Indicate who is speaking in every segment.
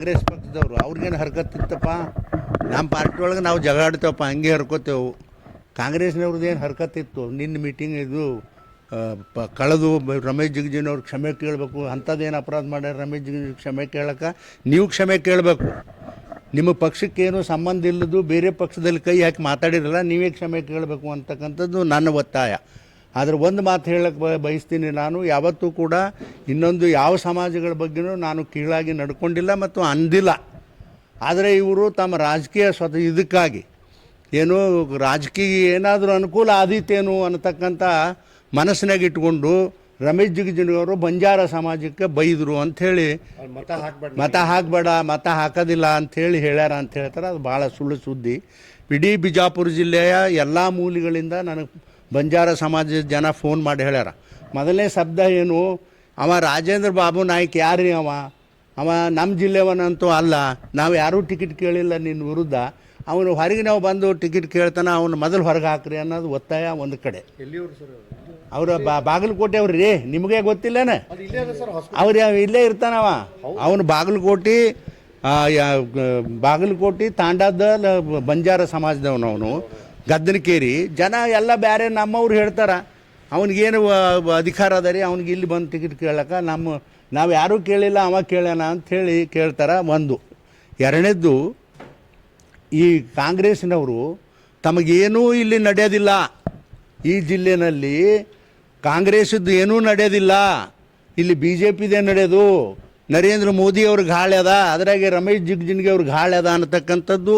Speaker 1: ಕಾಂಗ್ರೆಸ್ ಪಕ್ಷದವರು, ಅವ್ರಿಗೇನು ಹರ್ಕತ್ತಿತ್ತಪ್ಪ ನಮ್ಮ ಪಾರ್ಟಿ ಒಳಗೆ ನಾವು ಜಗಾಡ್ತೇವಪ್ಪ ಹಂಗೆ ಹರ್ಕೋತೇವು. ಕಾಂಗ್ರೆಸ್ನವ್ರದ್ದು ಏನು ಹರ್ಕತ್ತಿತ್ತು ನಿನ್ನ ಮೀಟಿಂಗ್ ಇದು ಪ, ಕಳೆದು ರಮೇಶ್ ಜಿಗಜಿನವ್ರು ಕ್ಷಮೆ ಕೇಳಬೇಕು ಅಂಥದ್ದೇನು ಅಪರಾಧ ಮಾಡ್ಯಾರ ರಮೇಶ್ ಜಿಗಜಿ ಕ್ಷಮೆ ಕೇಳಕ್ಕೆ ನೀವು ಕ್ಷಮೆ ಕೇಳಬೇಕು. ನಿಮ್ಮ ಪಕ್ಷಕ್ಕೇನು ಸಂಬಂಧ ಇಲ್ಲದು ಬೇರೆ ಪಕ್ಷದಲ್ಲಿ ಕೈ ಹಾಕಿ ಮಾತಾಡಿರಲ್ಲ, ನೀವೇ ಕ್ಷಮೆ ಕೇಳಬೇಕು ಅಂತಕ್ಕಂಥದ್ದು ನನ್ನ ಒತ್ತಾಯ. ಆದರೆ ಒಂದು ಮಾತು ಹೇಳಕ್ಕೆ ಬಯಸ್ತೀನಿ ನಾನು ಯಾವತ್ತೂ ಕೂಡ ಇನ್ನೊಂದು ಯಾವ ಸಮಾಜಗಳ ಬಗ್ಗೆನೂ ನಾನು ಕೀಳಾಗಿ ನಡ್ಕೊಂಡಿಲ್ಲ ಮತ್ತು ಅಂದಿಲ್ಲ. ಆದರೆ ಇವರು ತಮ್ಮ ರಾಜಕೀಯ ಸ್ವತಃ ಇದಕ್ಕಾಗಿ ಏನು ರಾಜಕೀಯ ಏನಾದರೂ ಅನುಕೂಲ ಆದೀತೇನು ಅನ್ನತಕ್ಕಂಥ ಮನಸ್ಸಿನಾಗ ಇಟ್ಕೊಂಡು ರಮೇಶ್ ಜಿಗಜಿನವರು ಬಂಜಾರ ಸಮಾಜಕ್ಕೆ ಬೈದರು ಅಂಥೇಳಿ
Speaker 2: ಮತ ಹಾಕ್ಬೇಡ.
Speaker 1: ಮತ ಹಾಕಬೇಡ ಮತ ಹಾಕೋದಿಲ್ಲ ಅಂಥೇಳಿ ಹೇಳ್ಯಾರ ಅಂತ ಹೇಳ್ತಾರೆ. ಅದು ಭಾಳ ಸುಳ್ಳು ಸುದ್ದಿ. ಇಡೀ ಬಿಜಾಪುರ ಜಿಲ್ಲೆಯ ಎಲ್ಲ ಮೂಲೆಗಳಿಂದ ನನಗೆ ಬಂಜಾರ ಸಮಾಜದ ಜನ ಫೋನ್ ಮಾಡಿ ಹೇಳ್ಯಾರ. ಮೊದಲನೇ ಶಬ್ದ ಏನು ಅವ ರಾಜೇಂದ್ರ ಬಾಬು ನಾಯ್ಕ ಯಾರ್ರೀ ಅವ? ಅವ ನಮ್ಮ ಜಿಲ್ಲೆವನಂತೂ ಅಲ್ಲ ನಾವು ಯಾರೂ ಟಿಕೆಟ್ ಕೇಳಿಲ್ಲ ನಿನ್ನ ವಿರುದ್ಧ. ಅವನು ಹೊರಗೆ ನಾವು ಬಂದು ಟಿಕೆಟ್ ಕೇಳ್ತಾನೆ ಅವನು ಮೊದಲು ಹೊರಗೆ ಹಾಕ್ರಿ ಅನ್ನೋದು ಒತ್ತಾಯ ಒಂದು ಕಡೆ.
Speaker 2: ಅವರು ಸರ್
Speaker 1: ಅವ್ರ? ಬಾ ಬಾಗಲಕೋಟೆ ಅವ್ರು ರೀ ನಿಮಗೆ ಗೊತ್ತಿಲ್ಲನೇ? ಅವ್ರು ಇಲ್ಲೇ ಇರ್ತಾನವ ಅವನು ಬಾಗಲಕೋಟೆ ಬಾಗಲಕೋಟೆ ತಾಂಡಾದ ಬಂಜಾರ ಸಮಾಜದವನು ಅವನು ಗದ್ದನಕೇರಿ ಜನ ಎಲ್ಲ ಬೇರೆ ನಮ್ಮವ್ರು ಹೇಳ್ತಾರೆ, ಅವನಿಗೇನು ಅಧಿಕಾರ ಅದ ರೀ? ಅವ್ನಿಗೆ ಇಲ್ಲಿ ಬಂದು ಟಿಕೆಟ್ ಕೇಳಕ್ಕೆ ನಮ್ಮ, ನಾವು ಯಾರೂ ಕೇಳಿಲ್ಲ, ಅವ ಕೇಳ್ಯಾನ ಅಂಥೇಳಿ ಕೇಳ್ತಾರೆ ಒಂದು. ಎರಡನೇದ್ದು, ಈ ಕಾಂಗ್ರೆಸ್ನವರು ತಮಗೇನೂ ಇಲ್ಲಿ ನಡೆಯೋದಿಲ್ಲ ಈ ಜಿಲ್ಲೆನಲ್ಲಿ ಕಾಂಗ್ರೆಸ್ದು ಏನೂ ನಡೆಯೋದಿಲ್ಲ ಇಲ್ಲಿ ಬಿ ಜೆ ಪಿದೇ ನಡೆಯೋದು ನರೇಂದ್ರ ಮೋದಿ ಅವ್ರಿಗೆ ಹಾಳ್ಯದ ಅದ. ಅದ್ರಾಗೆ ರಮೇಶ್ ಜಿಗ್ಜಿನ್ಗೆ ಅವ್ರಿಗೆ ಗಾಳಿ ಅದ ಅನ್ನತಕ್ಕಂಥದ್ದು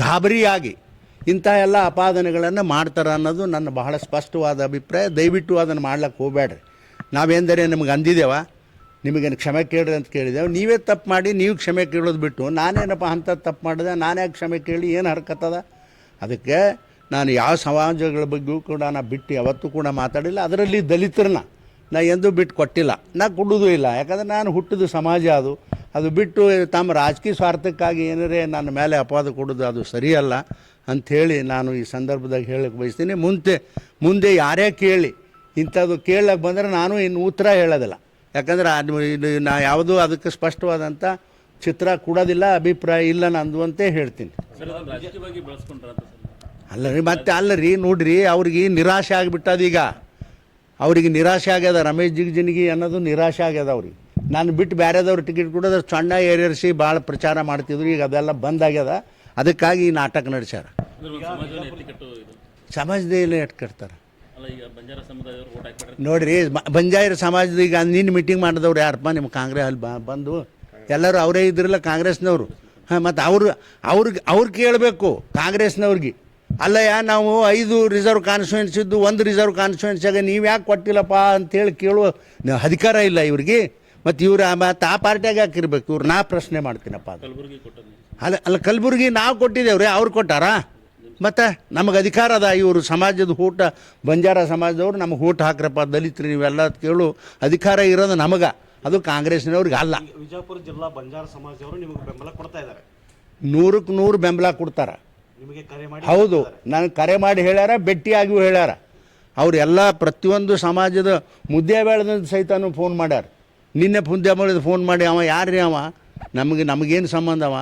Speaker 1: ಗಾಬರಿಯಾಗಿ. ಇಂಥ ಎಲ್ಲ ಅಪಾದನೆಗಳನ್ನು ಮಾಡ್ತಾರೆ ಅನ್ನೋದು ನನ್ನ ಬಹಳ ಸ್ಪಷ್ಟವಾದ ಅಭಿಪ್ರಾಯ. ದಯವಿಟ್ಟು ಅದನ್ನು ಮಾಡ್ಲಿಕ್ಕೆ ಹೋಗಬೇಡ್ರಿ ನಾವೇಂದರೆ ನಿಮ್ಗೆ ಅಂದಿದ್ದೇವ? ನಿಮಗೇನು ಕ್ಷಮೆ ಕೇಳ್ರಿ ಅಂತ ಕೇಳಿದೆವು ನೀವೇ ತಪ್ಪು ಮಾಡಿ, ನೀವು ಕ್ಷಮೆ ಕೇಳೋದು ಬಿಟ್ಟು ನಾನೇನಪ್ಪ ಅಂಥ ತಪ್ಪು ಮಾಡಿದೆ, ನಾನೇ ಕ್ಷಮೆ ಕೇಳಿ, ಏನು ಹರ್ಕತ್ತದ? ಅದಕ್ಕೆ ನಾನು ಯಾವ ಸಮಾಜಗಳ ಬಗ್ಗೆಯೂ ಕೂಡ ನಾನು ಬಿಟ್ಟು ಯಾವತ್ತೂ ಕೂಡ ಮಾತಾಡಿಲ್ಲ. ಅದರಲ್ಲಿ ದಲಿತರನ್ನ ನಾ ಎಂದೂ ಬಿಟ್ಟು ಕೊಟ್ಟಿಲ್ಲ. ನಾ ಕೊಡೋದು ಇಲ್ಲ. ಯಾಕಂದ್ರೆ ನಾನು ಹುಟ್ಟಿದ ಸಮಾಜ ಅದು. ಅದು ಬಿಟ್ಟು ತಮ್ಮ ರಾಜಕೀಯ ಸ್ವಾರ್ಥಕ್ಕಾಗಿ ಏನರೇ ನನ್ನ ಮೇಲೆ ಅಪವಾದ ಕೊಡೋದು ಅದು ಸರಿಯಲ್ಲ. ಅಂಥೇಳಿ ನಾನು ಈ ಸಂದರ್ಭದಾಗ ಹೇಳಕ್ಕೆ ಬಯಸ್ತೀನಿ. ಮುಂದೆ ಮುಂದೆ ಯಾರೇ ಕೇಳಿ ಇಂಥದ್ದು ಕೇಳಕ್ಕೆ ಬಂದರೆ ನಾನು ಇನ್ನು ಉತ್ತರ ಹೇಳೋದಿಲ್ಲ. ಯಾಕಂದ್ರೆ ಅದು ನಾ ಯಾವುದೂ ಅದಕ್ಕೆ ಸ್ಪಷ್ಟವಾದಂಥ ಚಿತ್ರ ಕೊಡೋದಿಲ್ಲ ಅಭಿಪ್ರಾಯ ಇಲ್ಲ ನಂದು ಅಂತ ಹೇಳ್ತೀನಿ ಅಲ್ಲ ರೀ ಮತ್ತೆ ಅಲ್ಲ ರೀ ನೋಡ್ರಿ ಅವ್ರಿಗೆ ನಿರಾಶೆ ಆಗಿಬಿಟ್ಟದೀಗ ಅವ್ರಿಗೆ ನಿರಾಶೆ ಆಗ್ಯದ ರಮೇಶ್ ಜಿಗ್ಜಿನ್ಗಿ ಅನ್ನೋದು ನಿರಾಶೆ ಆಗ್ಯದ ಅವ್ರಿಗೆ. ನಾನು ಬಿಟ್ಟು ಬೇರೆದವ್ರು ಟಿಕೆಟ್ ಕೊಡೋದ್ರ ಸಣ್ಣ ಏರಿಯರ್ಸಿ ಭಾಳ ಪ್ರಚಾರ ಮಾಡ್ತಿದ್ರು ಈಗ ಅದೆಲ್ಲ ಬಂದಾಗ್ಯದ ಅದಕ್ಕಾಗಿ ಈ ನಾಟಕ ನಡೆಸ್ಯಾರ. ಸಮಾಜದಲ್ಲಿ ಎಟ್ಕರ್ತಾರೆ ನೋಡ್ರಿ ಬ- ಬಂಜಾರ ಸಮಾಜದ ಈಗ ನಿನ್ನ ಮೀಟಿಂಗ್ ಮಾಡಿದವ್ರು ಯಾರಪ್ಪ? ನಿಮ್ಮ ಕಾಂಗ್ರೆಸ್ ಅಲ್ಲಿ ಬಂದು ಎಲ್ಲರೂ ಅವರೇ ಇದ್ರಲ್ಲ ಕಾಂಗ್ರೆಸ್ನವರು. ಹಾಂ ಮತ್ತು ಅವರು ಅವ್ರಿಗೆ ಅವ್ರು ಕೇಳಬೇಕು ಕಾಂಗ್ರೆಸ್ನವ್ರಿಗೆ. ಅಲ್ಲಯ್ಯ ನಾವು ಐದು ರಿಸರ್ವ್ ಕಾನ್ಸ್ಟಿಟ್ಯೂನ್ಸಿದ್ದು ಒಂದು ರಿಸರ್ವ್ ಕಾನ್ಸ್ಟಿಟ್ಯೂನ್ಸಿಯಾಗ ನೀವು ಯಾಕೆ ಕೊಟ್ಟಿಲ್ಲಪ್ಪ ಅಂತೇಳಿ ಕೇಳುವ ಅಧಿಕಾರ ಇಲ್ಲ ಇವ್ರಿಗೆ. ಮತ್ತು ಇವ್ರು ಮತ್ತು ಆ ಪಾರ್ಟಿಯಾಗ ಹಾಕಿರ್ಬೇಕು. ಇವ್ರು ನಾ ಪ್ರಶ್ನೆ ಮಾಡ್ತೀನಪ್ಪ ಅದು. ಅಲ್ಲ ಅಲ್ಲ ಕಲಬುರ್ಗಿ ನಾವು ಕೊಟ್ಟಿದ್ದೇವ್ರಿ ಅವ್ರು ಕೊಟ್ಟಾರಾ? ಮತ್ತು ನಮಗೆ ಅಧಿಕಾರ ಅದ ಇವರು ಸಮಾಜದ ಊಟ ಬಂಜಾರ ಸಮಾಜದವ್ರು ನಮಗೆ ಊಟ ಹಾಕ್ರಪ್ಪ ದಲಿತರು ನೀವೆಲ್ಲ ಕೇಳು ಅಧಿಕಾರ ಇರೋದು ನಮಗೆ. ಅದು ಕಾಂಗ್ರೆಸ್ನವ್ರಿಗೆ ಅಲ್ಲ.
Speaker 2: ವಿಜಯಪುರ ಜಿಲ್ಲಾ ಬಂಜಾರ ಸಮಾಜದವರು ನಿಮಗೆ ಬೆಂಬಲ ಕೊಡ್ತಾ ಇದ್ದಾರೆ
Speaker 1: ನೂರಕ್ಕೆ ನೂರು ಬೆಂಬಲ ಕೊಡ್ತಾರೆ.
Speaker 2: ನಿಮಗೆ ಕರೆ ಮಾಡಿ
Speaker 1: ಹೌದು ನನಗೆ ಕರೆ ಮಾಡಿ ಹೇಳ್ಯಾರ ಭೇಟಿಯಾಗಿಯೂ ಹೇಳ್ಯಾರ. ಅವರೆಲ್ಲ ಎಲ್ಲ ಪ್ರತಿಯೊಂದು ಸಮಾಜದ ಮುದ್ದೆ ಬೆಳೆದ ಸಹಿತನೂ ಫೋನ್ ಮಾಡ್ಯಾರ. ನಿನ್ನೆ ಮುದ್ದೆ ಮಾಡಿದ ಫೋನ್ ಮಾಡಿ ಅವ ಯಾರ್ರೀ ಅವ? ನಮಗೆ ನಮಗೇನು ಸಂಬಂಧ ಅವ?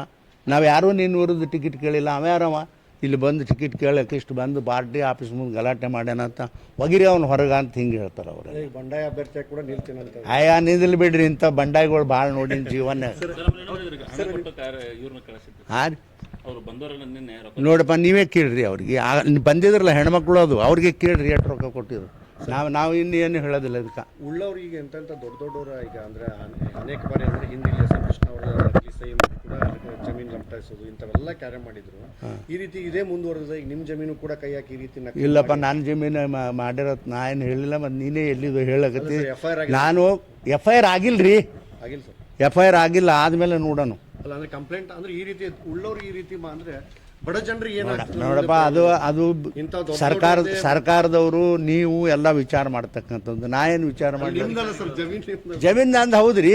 Speaker 1: ನಾವು ಯಾರೂ ನಿನ್ನ ವಿರುದ್ಧ ಟಿಕೆಟ್ ಕೇಳಿಲ್ಲ. ಅವ ಯಾರವ ಇಲ್ಲಿ ಬಂದು ಟಿಕೆಟ್ ಕೇಳಕ್ಕೆ ಇಷ್ಟು ಬಂದು ಪಾರ್ಟಿ ಆಫೀಸ್ ಮುಂದೆ ಗಲಾಟೆ ಮಾಡ್ಯಾನ ಅಂತ ಒಗಿರಿ ಅವ್ನು ಹೊರಗೆ ಅಂತ ಹಿಂಗೆ ಹೇಳ್ತಾರೆ ಅವರು.
Speaker 2: ಬಂಡಾಯ ಅಭ್ಯರ್ಥಿ ಕೂಡ ನಿಲ್ತೀನಿ
Speaker 1: ಆಯಾ ನಿಂದಲ್ ಬಿಡ್ರಿ ಇಂಥ ಬಂಡಾಯಿಗಳು ಭಾಳ ನೋಡಿನ ಜೀವನ ಹಾಂ ನೋಡಪ್ಪ ನೀವೇ ಕೇಳ್ರಿ ಅವ್ರಿಗೆ. ಆ- ಬಂದಿದ್ರಲ್ಲ ಹೆಣ್ಮಕ್ಳು ಅದು ಅವ್ರಿಗೆ ಕೇಳ್ರಿ ಎಷ್ಟು ರೊಕ್ಕ ಕೊಟ್ಟಿದ್ರು. ನಾವು ನಾವು ಇನ್ನು ಏನು ಹೇಳೋದಿಲ್ಲ ಇದಕ್ಕೆ.
Speaker 2: ಉಳ್ಳವ್ರು ಈಗ ಎಂತ ದೊಡ್ಡ ದೊಡ್ಡವರು ಈಗ ಅಂದ್ರೆ ಅನೇಕ ಬಾರಿ ಅಂದ್ರೆ ಹಿಂದೆ ಇಲ್ಲಿ ಎಸ್ ಎಂ ಕೃಷ್ಣ ಅವರ ಮಾಡಿ ಕೂಡ ಜಮೀನು ಲಂಪಟಾಯಿಸೋದು ಇಂಥವೆಲ್ಲ ಕಾರ್ಯ ಮಾಡಿದ್ರು. ಈ ರೀತಿ ಇದೇ ಮುಂದುವರೆದ ಈಗ ನಿಮ್ಮ ಜಮೀನು ಕೂಡ ಕೈ ಹಾಕಿ ಈ ರೀತಿ
Speaker 1: ಇಲ್ಲಪ್ಪ ನಾನು ಜಮೀನು ಮಾಡಿರೋ ನಾ ಏನು ಹೇಳಿಲ್ಲ ಮತ್ತು ನೀನೇ ಎಲ್ಲಿದು ಹೇಳಕತ್ತಿ?
Speaker 2: ಎಫ್ ಐ ಆರ್
Speaker 1: ನಾನು ಎಫ್ ಐ ಆರ್ ಆಗಿಲ್ಲ ರೀ
Speaker 2: ಆಗಿಲ್ಲ ಸರ್
Speaker 1: ಎಫ್ ಐ ಆರ್ ಆಗಿಲ್ಲ ಆದಮೇಲೆ ನೋಡೋಣ
Speaker 2: ಅಲ್ಲ ಅಂದ್ರೆ ಕಂಪ್ಲೇಂಟ್ ಅಂದ್ರೆ ಈ ರೀತಿ ಉಳ್ಳವ್ರು ಈ ರೀತಿ ಮಾ- ಅಂದ್ರೆ ಬಡ ಜನರಿಗೆ
Speaker 1: ನೋಡಪ್ಪ ಅದು ಅದು ಸರ್ಕಾರ ಸರ್ಕಾರದವರು ನೀವು ಎಲ್ಲ ವಿಚಾರ ಮಾಡ್ತಕ್ಕಂಥದ್ದು. ನಾ ಏನು ವಿಚಾರ ಮಾಡಿ
Speaker 2: ಜಮೀನ್
Speaker 1: ನಂದು ಹೌದ್ರಿ?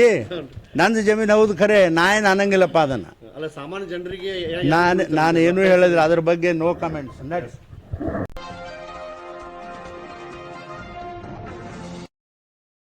Speaker 1: ನಂದು ಜಮೀನ್ ಹೌದು ಖರೆ ನಾ ಏನು ಅನ್ನಂಗಿಲ್ಲಪ್ಪ ಅದನ್ನು.
Speaker 2: ಅಲ್ಲ ಸಾಮಾನ್ಯ ಜನರಿಗೆ
Speaker 1: ನಾನು ನಾನು ಏನೂ ಹೇಳಿದ್ರೆ ಅದ್ರ ಬಗ್ಗೆ ನೋ ಕಮೆಂಟ್ಸ್ ನಡ್ಸ್